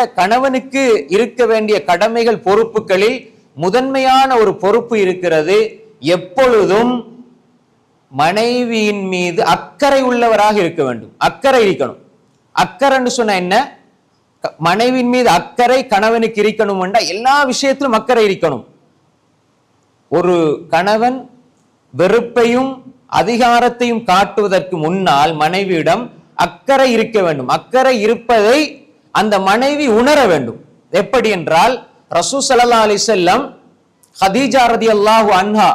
ஆக கணவனுக்கு இருக்க வேண்டிய கடமைகள் பொறுப்புகளில் முதன்மையான ஒரு பொறுப்பு இருக்கிறது. எப்பொழுதும் மனைவியின் மீது அக்கறை உள்ளவராக இருக்க வேண்டும். அக்கறை இருக்கணும். அக்கறைன்னு சொன்ன என்ன? க- மனைவியின் மீது அக்கறை கணவனுக்கு இருக்கணும் எல்லா விஷயத்திலும் அக்கறை இருக்கணும். ஒரு கணவன் வெறுப்பையும் அதிகாரத்தையும் காட்டுவதற்கு முன்னால் மனைவியிடம் அக்கறை இருக்க வேண்டும். அக்கறை இருப்பதை அந்த மனைவி உணர வேண்டும். எப்படி என்றால் ரசூ ஸல்லல்லாஹு அலி செல்லம் ஹதீஜா ரதியல்லாஹு அன்ஹா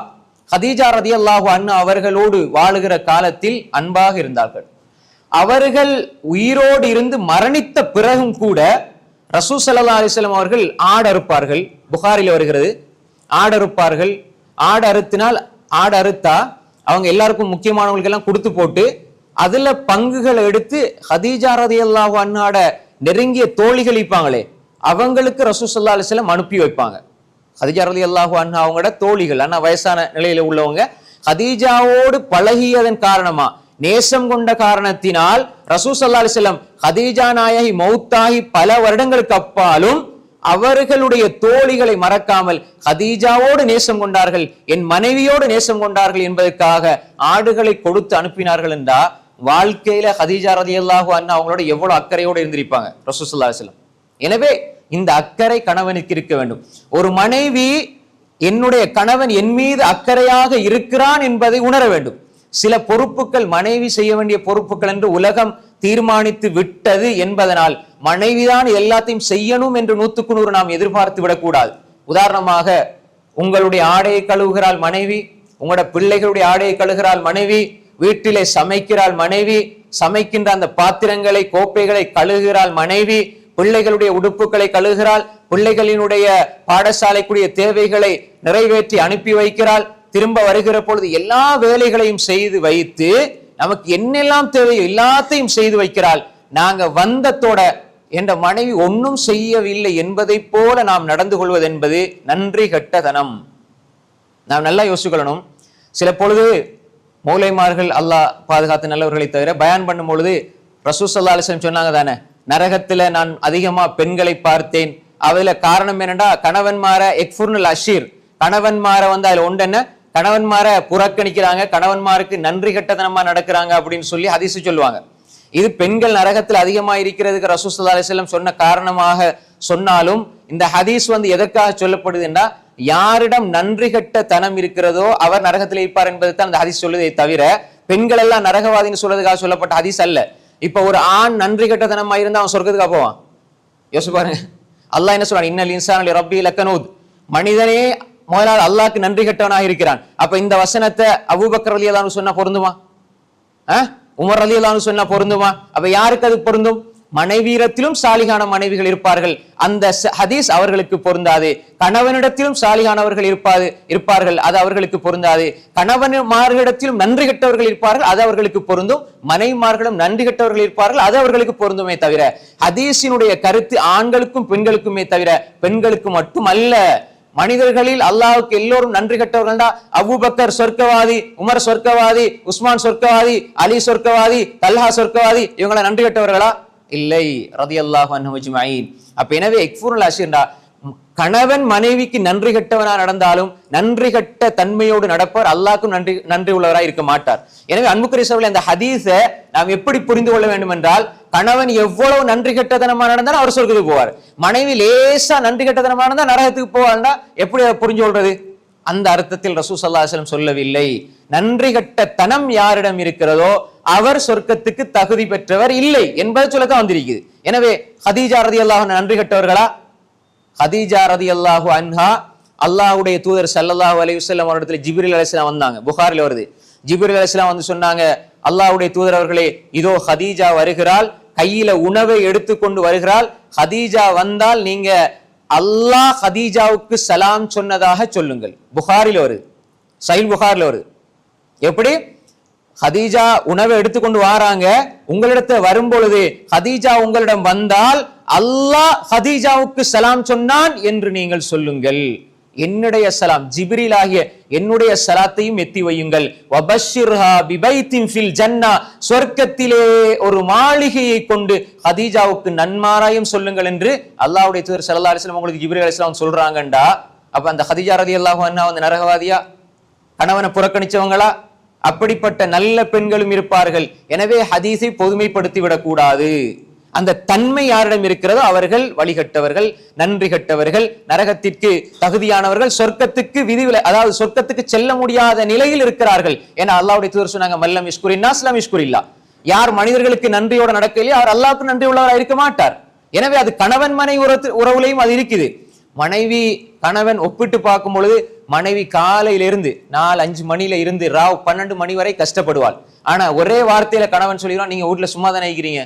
ஹதீஜா ரதியல்லாஹு அன்ஹா அவர்களோடு வாழுகிற காலத்தில் அன்பாக இருந்தார்கள். அவர்கள் உயிரோடு இருந்து மரணித்த பிறகும் கூட ரசூ சல்லா அலைஹி அவர்கள் ஆடு அறுப்பார்கள். புகாரில் வருகிறது ஆடு அறுப்பார்கள். ஆடு அறுத்தினால் ஆடு அறுத்தா அவங்க எல்லாருக்கும் முக்கியமானவங்களுக்கெல்லாம் கொடுத்து போட்டு அதுல பங்குகளை எடுத்து ஹதீஜா ரதியல்லாஹு அண்ணாட நெருங்கிய தோழிகள் இருப்பாங்களே அவங்களுக்கு ரசூ ஸல்லல்லாஹு அலைஹி அனுப்பி வைப்பாங்க. ஹதிஜா அலி அல்லாஹூ அண்ணா அவங்களோட தோழிகள் ஆனால் வயசான நிலையில உள்ளவங்க ஹதீஜாவோடு பழகியதன் காரணமா நேசம் கொண்ட காரணத்தினால் ரசூ ஸல்லல்லாஹு அலைஹி ஹதீஜா நாயகி மௌத்தாகி பல வருடங்களுக்கு அப்பாலும் அவர்களுடைய தோழிகளை மறக்காமல் ஹதீஜாவோடு நேசம் கொண்டார்கள் என் மனைவியோடு நேசம் கொண்டார்கள் என்பதற்காக ஆடுகளை கொடுத்து அனுப்பினார்கள் என்றா வாழ்க்கையில ஹதீஜா ரதியல்லாஹு அண்ணா அவங்களோட எவ்வளவு அக்கறையோடு இருந்திருப்பாங்க? ரசூ ஸல்லல்லாஹு எனவே இந்த அக்கறை கணவனுக்கு இருக்க வேண்டும். ஒரு மனைவி என்னுடைய கணவன் என் மீது அக்கறையாக இருக்கிறான் என்பதை உணர வேண்டும். சில பொறுப்புகள் மனைவி செய்ய வேண்டிய பொறுப்புகள் என்று உலகம் தீர்மானித்து விட்டது என்பதனால் மனைவிதான் எல்லாத்தையும் செய்யணும் என்று நூத்துக்கு நூறு நாம் எதிர்பார்த்து விடக்கூடாது. உதாரணமாக உங்களுடைய ஆடையை கழுவுகிறாள் மனைவி உங்களோட பிள்ளைகளுடைய ஆடையை கழுகிறாள் மனைவி வீட்டிலே சமைக்கிறாள் மனைவி சமைக்கின்ற அந்த பாத்திரங்களை கோப்பைகளை கழுகுகிறாள் மனைவி பிள்ளைகளுடைய உடுப்புகளை கழுகிறாள் பிள்ளைகளினுடைய பாடசாலைக்குரிய தேவைகளை நிறைவேற்றி அனுப்பி வைக்கிறாள் திரும்ப வருகிற பொழுது எல்லா வேலைகளையும் செய்து வைத்து நமக்கு என்னெல்லாம் தேவையோ எல்லாத்தையும் செய்து வைக்கிறாள். நாங்க வந்தத்தோட என்ற மனைவி ஒன்றும் செய்யவில்லை என்பதைப் போல நாம் நடந்து கொள்வது என்பது நன்றி கெட்டதனம். நாம் நல்லா யோசிக்கணும் சில பொழுது மூலைமார்கள் அல்லாஹ் பாதுகாத்த நல்லவர்களை தவிர பயான் பண்ணும் பொழுது ரசூ சல்லா அலிஸ்லம் சொன்னாங்க தானே நரகத்துல நான் அதிகமா பெண்களை பார்த்தேன். அதுல காரணம் என்னடா கணவன்மார எக்ஃபுர்னுல் அஷீர். கணவன்மார வந்து அதுல ஒன்று என்ன? கணவன்மார புறக்கணிக்கிறாங்க கணவன்மாருக்கு நன்றி கெட்டதனமா நடக்கிறாங்க அப்படின்னு சொல்லி ஹதீஸ் சொல்லுவாங்க. இது பெண்கள் நரகத்தில் அதிகமாக இருக்கிறதுக்கு ரசூ சல்லா அலிஸ்லம் சொன்ன காரணமாக சொன்னாலும் இந்த ஹதீஸ் வந்து எதற்காக சொல்லப்படுதுன்னா யாரிடம் நன்றி கட்ட தனம் இருக்கிறதோ அவர் நரகத்தில் இருப்பார் என்பதை தான் அந்த ஹதீஸ் சொல்லுதே தவிர பெண்கள் எல்லாம் நரகவாதின்னு சொல்றதுக்காக சொல்லப்பட்ட ஹதீஸ் அல்ல. இப்ப ஒரு ஆண் நன்றி கெட்ட தனமா இருந்தா அவன் சொர்க்கத்துக்கா போவான். யோசிச்சு பாருங்க. அல்லாஹ் என்ன சொல்றான்? இன்னல் இன்சான் ரப்பி லக்கனூத். மனிதனே முதலாளி அல்லாஹ்க்கு நன்றி கெட்டவனாக இருக்கிறான். அப்ப இந்த வசனத்தை அபூபக்கர் ரலியல்லாஹு சொன்னா பொருந்துமா? ஆ? உமர் அல்லான்னு சொன்னா பொருந்துமா? அப்ப யாருக்கு அது பொருந்தும்? மனைவியிடத்திலும் சாலிகான மனைவிகள் இருப்பார்கள். அந்த ஹதீஸ் அவர்களுக்கு பொருந்தாது. கணவனிடத்திலும் சாலிகானவர்கள் இருப்பாது இருப்பார்கள் அது அவர்களுக்கு பொருந்தாது. கணவன்மார்களிடத்திலும் நன்றி கெட்டவர்கள் இருப்பார்கள் அது அவர்களுக்கு பொருந்தும். மனைவிமார்களும் நன்றி கெட்டவர்கள் இருப்பார்கள் அது அவர்களுக்கு பொருந்துமே தவிர ஹதீஸினுடைய கருத்து ஆண்களுக்கும் பெண்களுக்குமே தவிர பெண்களுக்கு மட்டும் அல்ல மனிதர்களில் அல்லாவுக்கு எல்லோரும் நன்றி கட்டவர்கள் தான். அபுபக்கர் சொர்க்கவாதி உமர் சொர்க்கவாதி உஸ்மான் சொர்க்கவாதி அலி சொர்க்கவாதி தல்ஹா சொர்க்கவாதி இவங்கள நன்றி கெட்டவர்களா? இல்லை ரதியல்லாஹு அன்ஹு அஜ்மஈன் அப்ப எனவே எக்ஃபூருல் அஷிர்டா கணவன் மனைவிக்கு நன்றி கட்டவனா நடந்தாலும் நன்றி கட்ட தன்மையோடு நடப்பவர் அல்லாக்கும் நன்றி நன்றி உள்ளவராய் இருக்க மாட்டார். எனவே அன்புக்குரிசவில் அந்த ஹதீஸை நாம் எப்படி புரிந்து கொள்ள வேண்டும் என்றால் கணவன் எவ்வளவு நன்றி கெட்டதனமா நடந்தாலும் அவர் சொர்க்கத்துக்கு போவார். மனைவி லேசா நன்றி கெட்டதனமா இருந்தா நரகத்துக்கு போவார்னா எப்படி அதை புரிஞ்சு கொள்றது? அந்த அர்த்தத்தில் ரசூ சல்லாஹலம் சொல்லவில்லை. நன்றி கெட்ட தனம் யாரிடம் இருக்கிறதோ அவர் சொர்க்கத்துக்கு தகுதி பெற்றவர் இல்லை என்பதை சொல்லத்தான் வந்திருக்குது எனவே ஹதீஜா ரதி நன்றி கட்டவர்களா? ஹதீஜா ரதி அல்லாஹு அன்ஹா அல்லாஹ்வுடைய தூதர் சல்லாஹூ அலைஹி வஸல்லம் அவரிடத்துல ஜிபிரில் அலிஸ்லாம் வந்தாங்க புகாரில் வருது. ஜிபிரில் அலிஸ்லாம் வந்து சொன்னாங்க அல்லாஹுடைய தூதர் அவர்களே இதோ ஹதீஜா வருகிறாள் கையில உணவை எடுத்துக்கொண்டு வருகிறாள் ஹதீஜா வந்தால் நீங்க அல்லாஹ் ஹதீஜாவுக்கு சலாம் சொன்னதாக சொல்லுங்கள். புகாரில் வருது சைல் புகாரில் வருது. எப்படி? ஹதீஜா உணவை எடுத்துக்கொண்டு வாராங்க. உங்களிடத்தை வரும் பொழுது ஹதீஜா உங்களிடம் வந்தால் அல்லாஹ் ஹதீஜாவுக்கு சலாம் சொன்னான் என்று நீங்கள் சொல்லுங்கள். என்னுடைய சலாம் ஜிபிரில் ஆகிய என்னுடைய சலாத்தையும் எத்தி வையுங்கள். வபஷிர்ஹா ஃபில் ஜன்னா சொர்க்கத்திலே ஒரு மாளிகையை கொண்டு ஹதீஜாவுக்கு நன்மாராயம் சொல்லுங்கள் என்று அல்லாவுடைய தூதர் சல்லா அலிஸ்லாம் உங்களுக்கு ஜிபிரி அலிஸ்லாம் சொல்றாங்கண்டா. அப்ப அந்த ஹதீஜா ரலியல்லாஹு அண்ணா வந்து நரகவாதியா? கணவனை புறக்கணிச்சவங்களா? அப்படிப்பட்ட நல்ல பெண்களும் இருப்பார்கள். எனவே ஹதீஸை பொதுமைப்படுத்தி விடக்கூடாது அந்த தன்மை யாரிடம் இருக்கிறதோ அவர்கள் வழிகட்டவர்கள் நன்றி கட்டவர்கள் நரகத்திற்கு தகுதியானவர்கள் சொர்க்கத்துக்கு விதிவில அதாவது சொர்க்கத்துக்கு செல்ல முடியாத நிலையில் இருக்கிறார்கள். ஏன்னா அல்லாவுடைய தூர் சொன்னாங்க மல்லம் இஷ்குரின்னா இஸ்லாம் இஷ்குரில்லா. யார் மனிதர்களுக்கு நன்றியோட நடக்கலையோ அவர் அல்லாவுக்கு நன்றி உள்ளவராக இருக்க மாட்டார். எனவே அது கணவன் மனை உறவு உறவுலையும் அது இருக்குது. மனைவி கணவன் ஒப்பிட்டு பார்க்கும் பொழுது மனைவி காலையிலிருந்து நாலு அஞ்சு மணியில இருந்து ராவ் பன்னெண்டு மணி வரை கஷ்டப்படுவாள். ஆனா ஒரே வார்த்தையில கணவன் சொல்லிடுவான் நீங்க வீட்டுல சும்மா தானே இருக்கிறீங்க?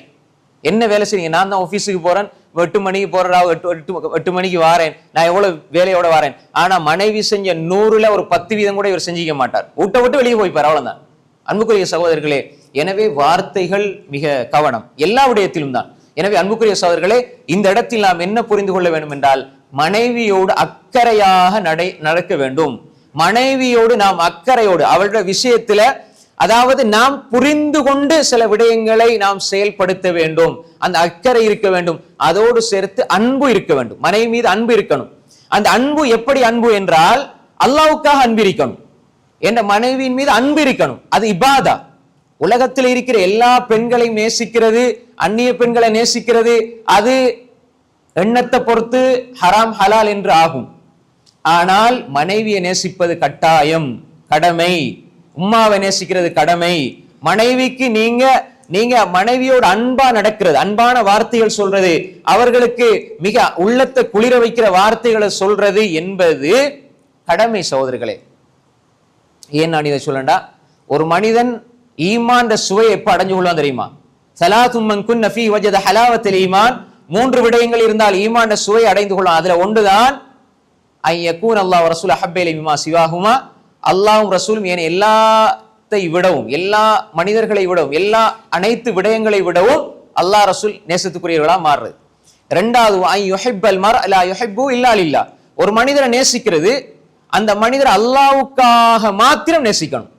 என்ன வேலை செய்றீங்க? நான் தான் ஆபீஸுக்கு போறேன். எட்டு மணிக்கு போற ராவ். எட்டு எட்டு எட்டு மணிக்கு வாரேன். நான் எவ்வளவு வேலையோட வாரேன்? ஆனா மனைவி செஞ்ச நூறுல ஒரு பத்து வீதம் கூட இவர் செஞ்சிக்க மாட்டார். விட்ட விட்டு வெளியே போய்ப்பார் அவ்வளவுதான். அன்புக்குரிய சகோதரர்களே எனவே வார்த்தைகள் மிக கவனம். எல்லா விடயத்திலும் தான். எனவே அன்புக்குரிய சகோதரர்களே இந்த இடத்தில் நாம் என்ன புரிந்து கொள்ள வேண்டும் என்றால் மனைவியோடு அக்கறையாக நடை நடக்க வேண்டும். மனைவியோடு நாம் அக்கறையோடு அவளுடைய விஷயத்துல அதாவது நாம் புரிந்து கொண்டு சில விடயங்களை நாம் செயல்படுத்த வேண்டும். அந்த அக்கறை இருக்க வேண்டும். அதோடு சேர்த்து அன்பு இருக்க வேண்டும். மனைவி மீது அன்பு இருக்கணும். அந்த அன்பு எப்படி அன்பு என்றால் அல்லாவுக்காக அன்பு இருக்கணும் என்ற மனைவியின் மீது அன்பு இருக்கணும். அது இபாதா. உலகத்தில் இருக்கிற எல்லா பெண்களையும் நேசிக்கிறது அந்நிய பெண்களை நேசிக்கிறது. அது எண்ணத்தை பொறுத்து ஹராம் ஹலால் என்று ஆகும். ஆனால் மனைவியை நேசிப்பது கட்டாயம் கடமை. உம்மாவை நேசிக்கிறது கடமை. மனைவிக்கு நீங்க நீங்க மனைவியோட அன்பா நடக்கிறது அன்பான வார்த்தைகள் சொல்றது அவர்களுக்கு மிக உள்ளத்தை குளிர வைக்கிற வார்த்தைகளை சொல்றது என்பது கடமை சகோதரர்களே. ஏன் நான் இதை சொல்லண்டா? ஒரு மனிதன் ஈமான் சுவை எப்ப அடைஞ்சு கொள்ளான் தெரியுமா? சலாத்தும்மன் குன் நஃபி வஜத ஹலாவத்தில் ஈமான் மூன்று விடயங்கள் இருந்தால் ஈமான சுவை அடைந்து கொள்ளும். அதுல ஒன்றுதான் ஐ அல்லாஹ் ரசூல் அஹப்பேலி மிமா சிவாகுமா அல்லாஹ்வும் ரசூலும் ஏன் எல்லாத்தை விடவும் எல்லா மனிதர்களை விடவும் எல்லா அனைத்து விடயங்களை விடவும் அல்லாஹ் ரசூல் நேசத்துக்குரியவர்களா மாறுறது. ரெண்டாவது ஐ யுஹிப்பல் மர் லா யுஹிப்பு இல்லா இல்லா ஒரு மனிதரை நேசிக்கிறது அந்த மனிதர் அல்லாவுக்காக மாத்திரம் நேசிக்கணும்.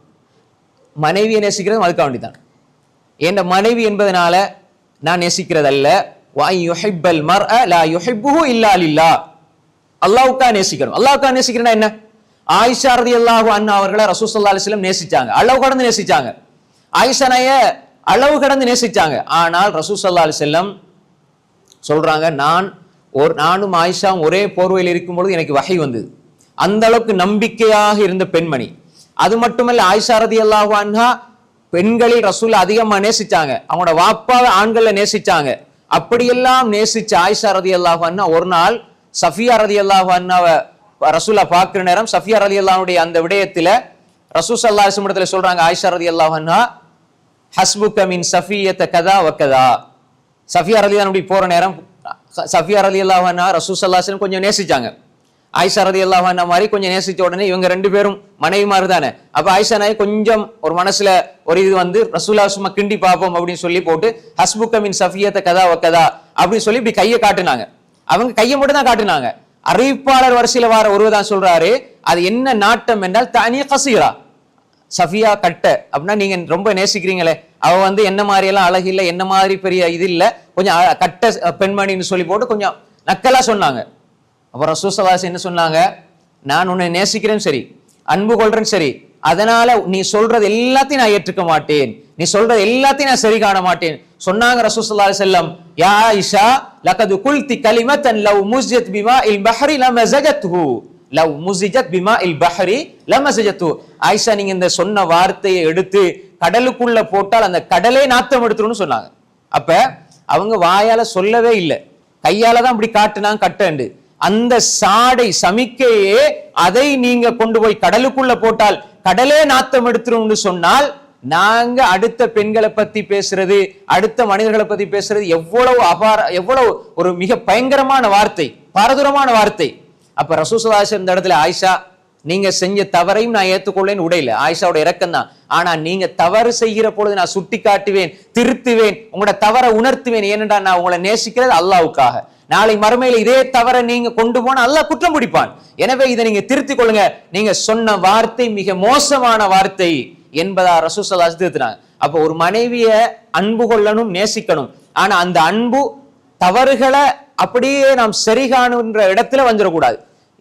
மனைவியை நேசிக்கிறதும் அதுக்காக வேண்டிதான். என் மனைவி என்பதனால நான் நேசிக்கிறதல்ல. அல்ல வாய் யுஹிப்பல் மர் லா யுஹிப்புஹு இல்லா லில்லா அல்லாவுக்காக நேசிக்கணும் அல்லாவுக்காக நேசிக்கிறேன்னா என்ன ஆயிஷா ரதி அல்லாஹு அண்ணா அவர்களை ரசூல் சல்லா அலிஸ்லம் நேசிச்சாங்க அளவு கடந்து நேசிச்சாங்க ஆயிஷா அளவு கடந்து நேசிச்சாங்க ஆனால் ரசூல் சல்லா அலிஸ்லம் சொல்றாங்க நான் ஒரு நானும் ஆயிஷாவும் ஒரே போர்வையில் இருக்கும் பொழுது எனக்கு வகை வந்தது அந்த அளவுக்கு நம்பிக்கையாக இருந்த பெண்மணி அது மட்டுமல்ல ஆயிஷா ரதி அல்லாஹு அன்ஹா பெண்களில் ரசூல் அதிகமாக நேசிச்சாங்க அவங்களோட வாப்பாவை ஆண்களை நேசிச்சாங்க அப்படியெல்லாம் நேசிச்ச ஆயிஷா ரதி அல்லாஹு அண்ணா ஒரு நாள் சஃபியா ரதி அல்லாஹு அண்ணாவை ரசூலா பார்க்குற நேரம் சஃபியா ரதி அல்லாஹுடைய அந்த விடயத்தில் ரசூஸ் சல்லா இடத்துல சொல்றாங்க ஆயிஷா ரதி அல்லாஹு அண்ணா ஹஸ்புக்க மின் சஃபியத்த கதா வக்கதா சஃபியா ரதி அப்படி போகிற நேரம் சஃபியா ரலி அண்ணா ரசூ சல்லாஹன் கொஞ்சம் நேசிச்சாங்க. ஆயிஷா ரதி அல்லாஹானா மாதிரி கொஞ்சம் நேசிச்ச உடனே இவங்க ரெண்டு பேரும் மனைவி மாதிரி தானே அப்ப ஆயிஷா நாய் கொஞ்சம் ஒரு மனசுல ஒரு இது வந்து ரசூலா சும்மா கிண்டி பார்ப்போம் அப்படின்னு சொல்லி போட்டு ஹஸ்புக்க மின் சஃபியத்த கதா வக்கதா அப்படின்னு சொல்லி இப்படி கையை காட்டுனாங்க. அவங்க கையை மட்டும் தான் காட்டுனாங்க. அறிவிப்பாளர் வரிசையில வார ஒருவர் தான் சொல்றாரு அது என்ன நாட்டம் என்றால் தனிய கசீரா. சஃபியா கட்ட அப்படின்னா நீங்க ரொம்ப நேசிக்கிறீங்களே. அவ வந்து என்ன மாதிரி எல்லாம் அழகு இல்லை என்ன மாதிரி பெரிய இது இல்லை. கொஞ்சம் கட்ட பெண்மணின்னு சொல்லி போட்டு கொஞ்சம் நக்கலா சொன்னாங்க. அப்போ ரசூசவாசி என்ன சொன்னாங்க? நான் உன்னை நேசிக்கிறேன் சரி. அன்பு கொள்றேன் சரி. அதனால நீ சொல்றது எல்லாத்தையும் நான் ஏற்றுக்க மாட்டேன். நீ சொல்றது எல்லாத்தையும் நான் சரி காண மாட்டேன். சொன்னாங்க ரசூசல்லா செல்லம் யா இஷா லகது குல்தி கலிமத்தன் லவ் முஸ்ஜத் பிமா இல் பஹரி லமஸஜத்ஹு லவ் முசிஜத் பிமா இல் பஹரி லமஸஜத்து ஆயிஷா நீங்க இந்த சொன்ன வார்த்தையை எடுத்து கடலுக்குள்ள போட்டால் அந்த கடலே நாத்தம் எடுத்துருன்னு சொன்னாங்க. அப்ப அவங்க வாயால சொல்லவே இல்லை. கையால தான் இப்படி காட்டுனாங்க கட்டண்டு. அந்த சாடை சமிக்கையே அதை நீங்க கொண்டு போய் கடலுக்குள்ள போட்டால் கடலே நாத்தம் எடுத்துரும்னு சொன்னால் நாங்க அடுத்த பெண்களை பத்தி பேசுறது அடுத்த மனிதர்களை பத்தி பேசுறது எவ்வளவு அபார எவ்வளவு ஒரு மிக பயங்கரமான வார்த்தை பாரதூரமான வார்த்தை. அப்ப ரசூசதாஸ் இந்த இடத்துல ஆயிஷா நீங்க செஞ்ச தவறையும் நான் ஏத்துக்கொள்ளேன்னு உடையில. ஆயிஷாவோட இறக்கம் தான். ஆனா நீங்க தவறு செய்கிற பொழுது நான் சுட்டி காட்டுவேன் திருத்துவேன் உங்களோட தவறை உணர்த்துவேன். ஏனென்றா நான் உங்களை நேசிக்கிறது அல்லாவுக்காக நாளை மறுமையில் இதே தவற நீங்க கொண்டு போன அல்ல குற்றம் பிடிப்பான். எனவே இதை நீங்க திருத்திக் கொள்ளுங்க. நீங்க சொன்ன வார்த்தை மிக மோசமான வார்த்தை என்பதா ரசூசல்லா திருத்தினாங்க. அப்போ ஒரு மனைவிய அன்பு கொள்ளணும் நேசிக்கணும். ஆனா அந்த அன்பு தவறுகளை அப்படியே நாம் சரி காணுன்ற இடத்துல வந்துடக்கூடாது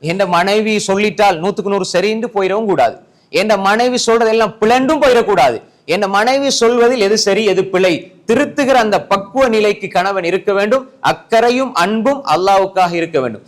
என் மனைவி சொல்லிட்டால் நூத்துக்கு நூறு சரின்னு போயிடவும் கூடாது. என் மனைவி சொல்றதெல்லாம் பிளண்டும் போயிடக்கூடாது. என் மனைவி சொல்வதில் எது சரி எது பிழை? திருத்துகிற அந்த பக்குவ நிலைக்கு கணவன் இருக்க வேண்டும். அக்கறையும் அன்பும் அல்லாவுக்காக இருக்க வேண்டும்.